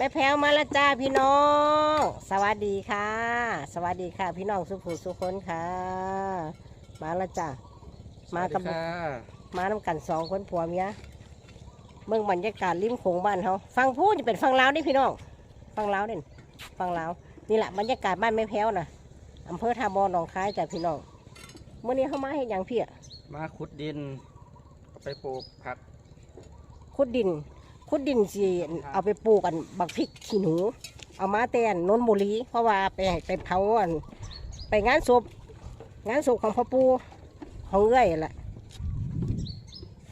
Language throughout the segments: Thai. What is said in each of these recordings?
แม่แพ้วมาและจ้าพี่น้อง สวัสดีค่ะ สวัสดีค่ะ พี่น้องสุภูสุคนค่ะ มาและจ้ามากับสวัสดีค่ะมานำกันสองคนผัวเมียเมืองบรรยากาศริมโขงบ้านเขาฟังพูดจะเป็นฟังลาวนี่พี่น้องฟังลาวเด่นฟังลาวนี่แหละบรรยากาศบ้านแม่แพ้วนะอำเภอทาบอนหนองคายจ้ะพี่น้องเมื่อนี้เขามาให้หยังพี่อะมาขุดดินเอาไปปลูกผักขุดดิน ขุดดินสิเอาไปปลูกกันบักพริกขี้หนู เอามาแตนนนบุรี เพราะว่าไปไปเผาอันไปงานศพงานศพของพ่อปู่ของเอื้อยแหละ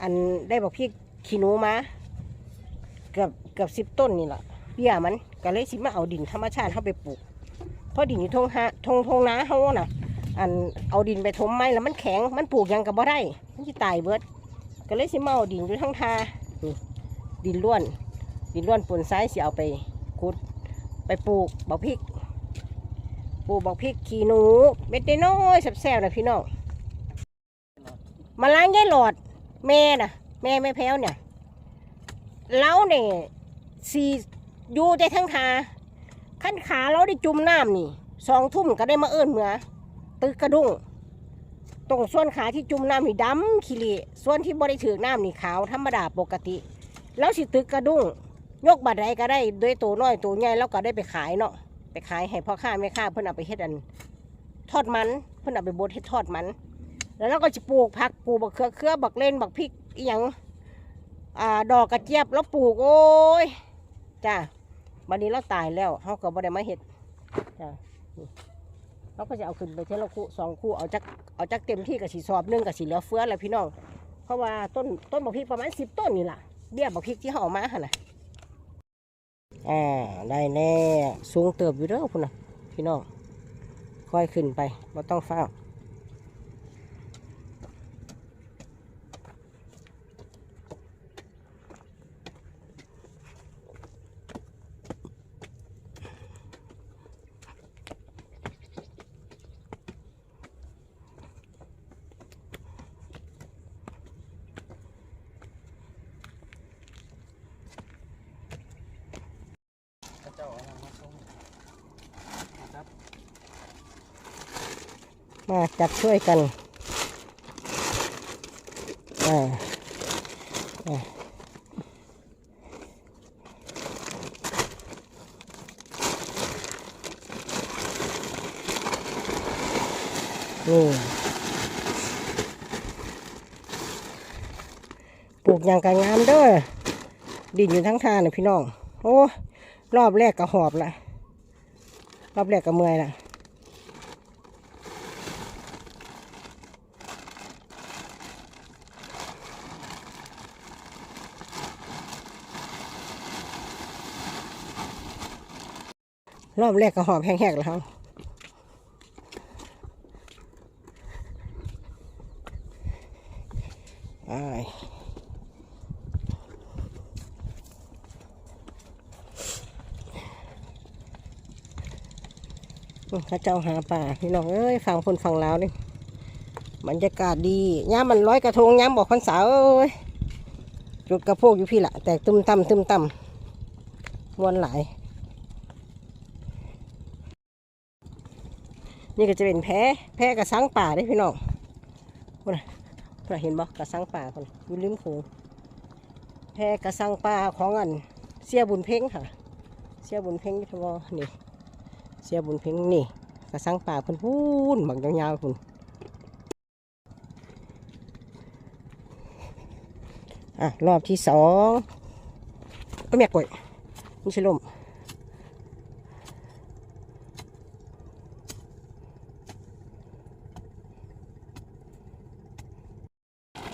อันได้บักพริกขี้หนูมาเกือบเกือบสิบต้นนี่แหละเบี้ยมันก็เลยสิมาเอาดินธรรมชาติเข้าไปปลูกเพราะดินอยู่ทงฮะทงทงนาเฮาน่ะ อันเอาดินไปถมไม้แล้วมันแข็งมันปลูกยังกับบ่ได้มันจะตายเบิดก็เลยสิมาเอาดินอยู่ทั้งทา ดินล้วน ดินล้วนปนซ้ายสิเอาไปขุด ไปปลูกบักพริก ปลูกบักพริกขี้หนูเม็ดน้อยแซ่บๆนะพี่น้องมาล้างยายหลอด แม่น่ะ แม่ไม่แพ้วเนี่ยเล้าเนี่ยสีอยู่ได้ทั้งทาขั้นขาเราได้จุ่มน้ำนี่สองทุ่มก็ได้มาเอิ้นเหมือตึกกระดุ้งตรงส่วนขาที่จุ่มน้ำนี่ดำขี้เละส่วนที่บริถือน้ำนี่ขาวธรรมดาปกติ แล้วสิตึกกระดุ้งยกบัตรใดก็ได้ด้วยตัวน้อยตัวใหญ่แล้วก็ได้ไปขายเนาะไปขายให้พ่อค้าแม่ค้าเพิ่อนเอาไปเฮ็ดอัน ทอดมันเพิ่อนเอาไปบดเฮ็ดทอดมัน แล้วเราก็จะปลูกผักปลูกบักเขือเขือบักเล่นบักพริกอีหยังอ่าดอกกระเจี๊ยบแล้วปลูกโอ้ยจ้าบัดนี้เราตายแล้วเฮาก็บ่ได้มาเฮ็ดจ้าเราก็จะเอาขึ้นไปเทละคู่สองคู่เอาจักเอาจักเต็มที่กับสีสอบหนึ่งกับสีเหลือเฟือแหละพี่น้อง เพราะว่าต้นต้นบักพริกประมาณสิบต้นนี่แหละ เบี้ยบักพริกที่เขาเอามาหั่นน่ะอ่าได้แน่สูงเติบอยู่เด้อพุ่นนะพี่น้องค่อยขึ้นไปไม่ต้องเฝ้า เจ้าเอามาส่งนะครับมาจับช่วยกันอ่าอ่านี่ปลูกอย่างกะงามเด้อดินอยู่ทั้งทางนี่พี่น้อง โอ้ รอบแรกก็หอบละรอบแรกก็เมื่อยละรอบแรกก็หอบแห้งๆแล้วครับไป ข้าเจ้าหาป่าพี่น้องเอ้ยฟังคนฟังแล้วนี่บรรยากาศดีย่ามันร้อยกระทงย่ามบอกพรรษาเอ้ยจุดกระโพกอยู่พี่ละแตกตึมต่ำตึมต่ำมวนหลาย นี่ก็จะเป็นแพะแพะกระสังป่าได้พี่น้องคนน่ะคนเห็นบ่กกระสังป่าคนอยู่ริมโขงแพะกระสังป่าของอันเสียบุญเพ่งค่ะ เสียบุญเพ่งที่ทวนี่ เสียบุญเพ่งนี่กระสังป่าเพิ่นพูนบักยาวๆพุ่นอะ รอบที่สองก็แม่กล้วยนี่ใช่ลม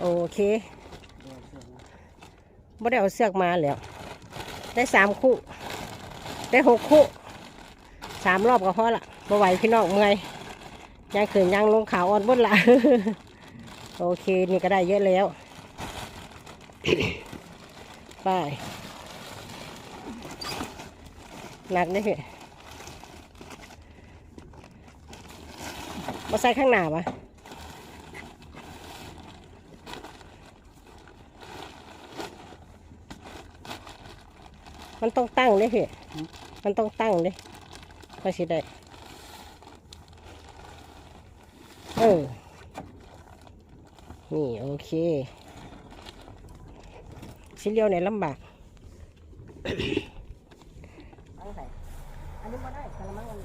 โอเคไม่ได้เอาเสือกมาแล้ว ได้สามคู่ ได้หกคู่ สามรอบก็พอละบ่ไหวพี่น้องเมื่อยยังขืนยังลงขาวอ่อนบนละโอเคนี่ก็ได้เยอะแล้วไปหนักได้เหรอมาใส่ข้างหน้าปะมันต้องตั้งเลยพี่มันต้องตั้งเลย ก็สิได้ เออ นี่โอเคชิ้นเดียวเนี่ยลำบากอันไหนอันนี้มาได้กระมังอัน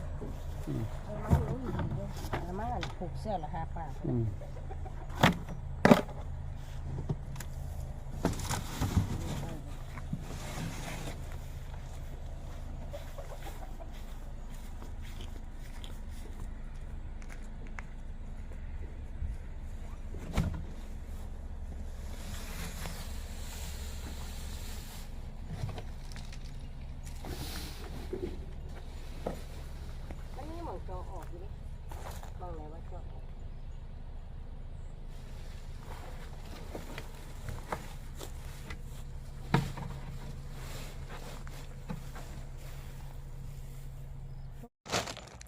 กระมังอันนี้ดีเลยกระมังอันผูกเสื้อราคาป้า อืม มันนี่หมองจอออกอยู่นี่มองไหนว่าจอออก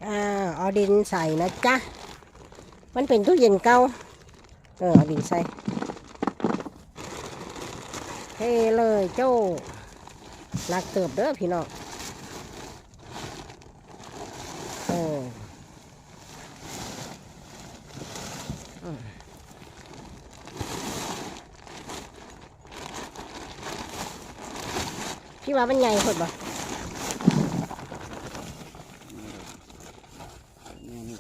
อ่าเอา ดินใส่นะจ๊ะ มันเป็นตู้เย็นเก่า เออเอาดินใส่เทเลยเจ้าหนักเติบเด้อพี่น้องเอออืมพี่ว่ามันใหญ่คนบ่ นี่นี่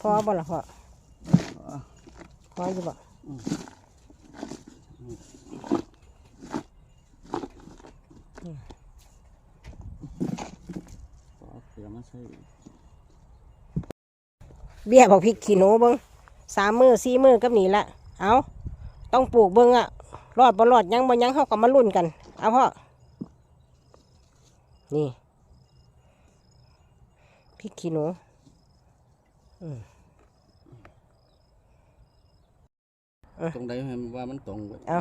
พอบ่ล่ะพ่อพออยู่บ่ขอเสือมาใส่เบี้ยบอกพริกขี้หนูเบิ้งสามมือสี่มือกับนี่ละเอาต้องปลูกเบิ้งอะรอดบ่รอดยังบ่ยังเขาก็มาลุ้นกัน เอาพ่อ นี่พริกขี้หนู ตรงใดให้มันว่ามันตรงเว้ยเอา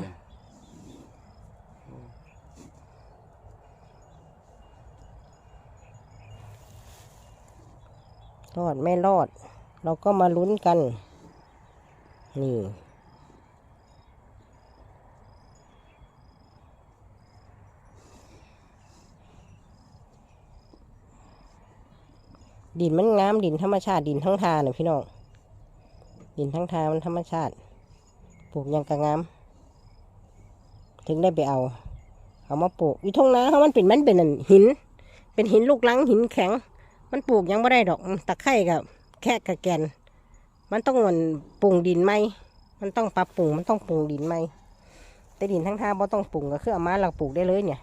รอดไม่รอด เราก็มาลุ้นกัน นี่ ดินมันงามดินธรรมชาติดินทั้งทาเนี่ยพี่น้องดินทั้งทามันธรรมชาติ ปลูกยังกระงาม ถึงได้ไปเอา เอามาปลูกอยู่ทงนาเขามันเป็นมันเป็นหิน เป็นหินลูกลังหินแข็ง มันปลูกยังไม่ได้ดอกตะไคร่กับแค่กระแกน มันต้องมันปรุงดินไหมมันต้องปรับปรุงมันต้องปรุงดินไหมแต่ดินทั้งท่าบ่ต้องปรุงก็คือเอามาเราปลูกได้เลยเนี่ย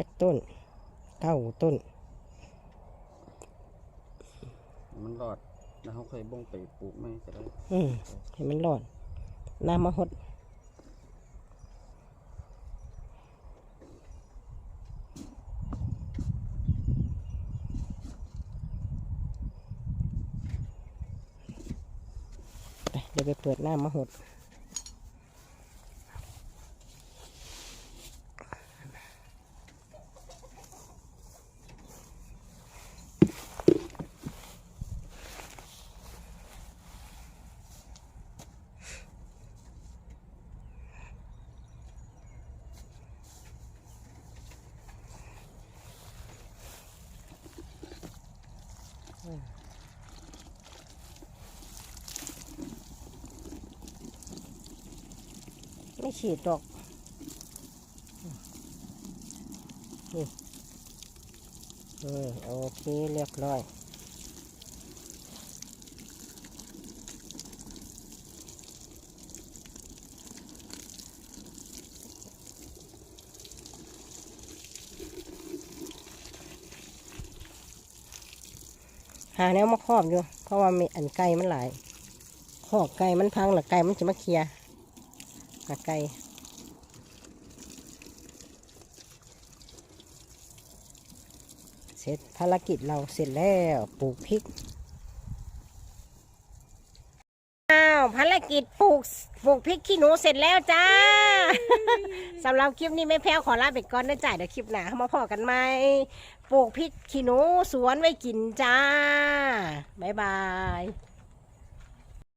จักต้นเก้าต้น มันรอด แล้วเขาเคยบ่งไปปลูกไหมก็ได้อืมให้มันรอดน้ำมาหดไปเดี๋ยวไปเปิดน้ำมาหด ไม่ฉีดดอกนี่เออโอเคเรียบร้อยหาแนวมาครอบอยู่ เพราะว่ามีอันไก่มันหลายขอบไก่มันพังหรือไก่มันจะมาเคลีย ร์หาไก่เสร็จภารกิจเราเสร็จแล้วปลูกพริกอ้าวภารกิจปลูกปลูกพริกขี้หนูเสร็จแล้วจ้าสำหรับคลิปนี้แม่แพ้วขอลาไปก่อนนะจ้ายเดี๋ยวคลิปหน้าเข้ามาพอกันไหมปลูกพริกขี้หนูสวนไว้กินจ้าบ๊ายบาย